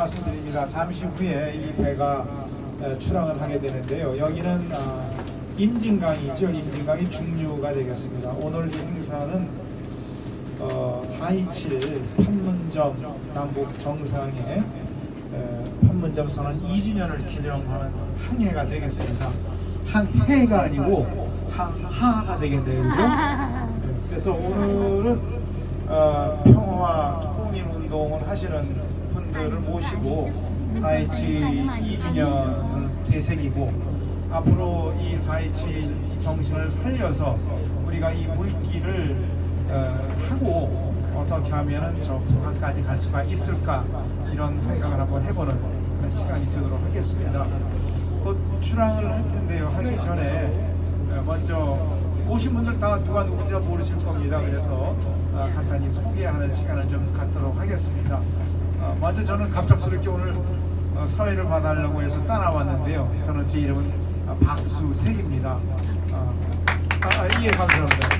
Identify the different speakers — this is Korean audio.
Speaker 1: 말씀드립니다. 잠시 후에 이 배가 어, 출항을 하게 되는데요. 여기는 어, 임진강이죠. 임진강이 중류가 되겠습니다. 오늘 이 행사는 어, 427 판문점 남북 정상의 어, 판문점 선언 2주년을 기념하는 항해가 되겠습니다. 항해가 아니고 항하가 되겠네요. 그죠? 네, 그래서 오늘은 어, 통일운동을 하시는 분들을 모시고 4.27 2주년을 되새기고 앞으로 이 4.27 정신을 살려서 우리가 이 물길을 어, 타고 어떻게 하면 저 북한까지 갈 수가 있을까 이런 생각을 한번 해보는 시간이 되도록 하겠습니다. 곧 출항을 할 텐데요. 하기 전에 어, 먼저 오신 분들 다 누가 누군지 모르실 겁니다. 그래서 어, 간단히 소개하는 시간을 좀 갖도록 하겠습니다. 어, 먼저 저는 갑작스럽게 오늘 어, 사회를 봐달라고 해서 따라왔는데요. 저는 제 이름은 어, 박수택입니다. 어, 아, 아, 예, 감사합니다.